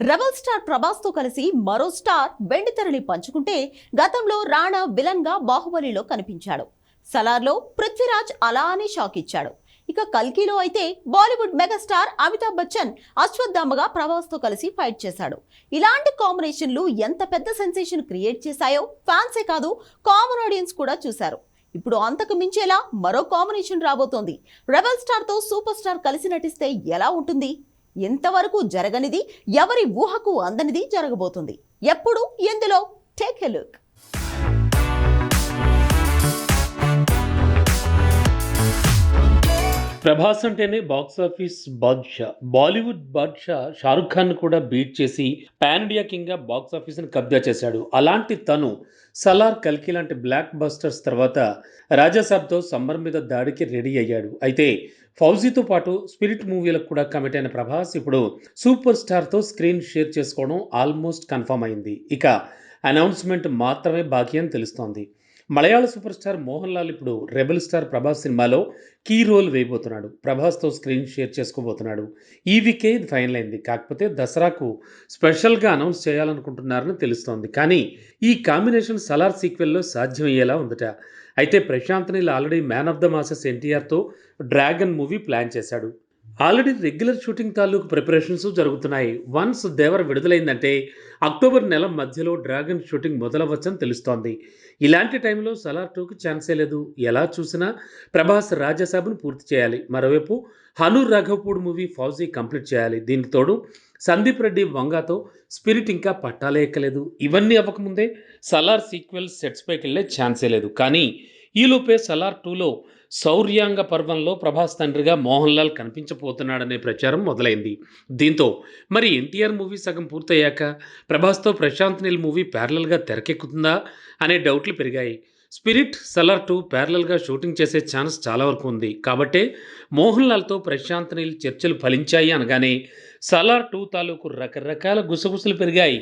Rebel star ప్రభాస్తో కలిసి మరో star వెండితెరని పంచుకుంటే గతంలో రాణా విలన్గా బాహుబలిలో కనిపించాడు. సలార్లో పృథ్వీరాజ్ అలానే షాక్ ఇచ్చాడు. ఇక కల్కిలో అయితే బాలీవుడ్ మెగాస్టార్ అమితాబ్ బచ్చన్ అశ్వత్థామగా ప్రభాస్తో కలిసి ఫైట్ చేశాడు. ఇలాంటి కాంబినేషన్లు ఎంత పెద్ద సెన్సేషన్ క్రియేట్ చేశాయో ఫ్యాన్సే కాదు కామన్ ఆడియన్స్ కూడా చూశారు. ఇప్పుడు అంతకు మించేలా మరో కాంబినేషన్ రాబోతోంది. రెబల్ స్టార్తో సూపర్ స్టార్ కలిసి నటిస్తే ఎలా ఉంటుంది? ఎంతవరకు జరగనిది ఎవరి ఊహకు అందనిది జరగబోతుంది. ఎప్పుడు? ఎందులో? టేక్ ఎ లుక్ ప్రభాస్ అంటేనే బాక్స్ ఆఫీస్ బాద్షా బాలీవుడ్ బాద్షా షారుఖ్ ఖాన్ కూడా బీట్ చేసి పాన్ ఇండియా కింగ్గా బాక్స్ ఆఫీస్ని కబ్జా చేశాడు. అలాంటి తను సలార్ కల్కి లాంటి బ్లాక్ బస్టర్స్ తర్వాత రాజాసాబ్తో సమ్మర్ మీద దాడికి రెడీ అయ్యాడు. అయితే ఫౌజీతో పాటు స్పిరిట్ మూవీలకు కూడా కమిట్ అయిన ప్రభాస్ ఇప్పుడు సూపర్ స్టార్తో స్క్రీన్ షేర్ చేసుకోవడం ఆల్మోస్ట్ కన్ఫర్మ్ అయింది. ఇక అనౌన్స్మెంట్ మాత్రమే బాకీ అని తెలుస్తోంది. మలయాళ సూపర్ స్టార్ మోహన్ లాల్ ఇప్పుడు రెబల్ స్టార్ ప్రభాస్ సినిమాలో కీ రోల్ వేయబోతున్నాడు. ప్రభాస్తో స్క్రీన్ షేర్ చేసుకోబోతున్నాడు. ఈ వీకే ఇది ఫైనల్ అయింది కాకపోతే దసరాకు స్పెషల్గా అనౌన్స్ చేయాలనుకుంటున్నారని తెలుస్తోంది. కానీ ఈ కాంబినేషన్ సలార్ సీక్వెల్లో సాధ్యమయ్యేలా ఉందట. అయితే Prashanth Neel already man of the masses ఎన్టీఆర్తో dragon movie plan చేశాడు. ఆల్రెడీ రెగ్యులర్ షూటింగ్ తాలూకు ప్రిపరేషన్స్ జరుగుతున్నాయి. వన్స్ దేవర్ విడుదలైందంటే అక్టోబర్ నెల మధ్యలో డ్రాగన్ షూటింగ్ మొదలవచ్చని తెలుస్తోంది. ఇలాంటి టైంలో సలార్ టూకి ఛాన్సే లేదు. ఎలా చూసినా ప్రభాస్ రాజసాబును పూర్తి చేయాలి. మరోవైపు హనూర్ రాఘవపూడ్ మూవీ ఫౌజీ కంప్లీట్ చేయాలి. దీనికి తోడు సందీప్ రెడ్డి వంగాతో స్పిరిట్ ఇంకా పట్టాలే ఎక్కలేదు. ఇవన్నీ అవ్వకముందే సలార్ సీక్వెల్ సెట్స్ పైకి వెళ్ళే ఛాన్సే లేదు. కానీ ఈలోపే సలార్ టూలో శౌర్యాంగ పర్వంలో ప్రభాస్ తండ్రిగా మోహన్ లాల్ కనిపించబోతున్నాడనే ప్రచారం మొదలైంది. దీంతో మరి ఎన్టీఆర్ మూవీ సగం పూర్తయ్యాక ప్రభాస్తో ప్రశాంత్ నీల్ మూవీ ప్యారలల్గా తెరకెక్కుతుందా అనే డౌట్లు పెరిగాయి. స్పిరిట్ సలార్ టూ ప్యారలల్గా షూటింగ్ చేసే ఛాన్స్ చాలా వరకు ఉంది. కాబట్టే మోహన్ లాల్తో ప్రశాంత్ నీల్ చర్చలు ఫలించాయి అనగానే సలార్ టూ తాలూకు రకరకాల గుసగుసలు పెరిగాయి.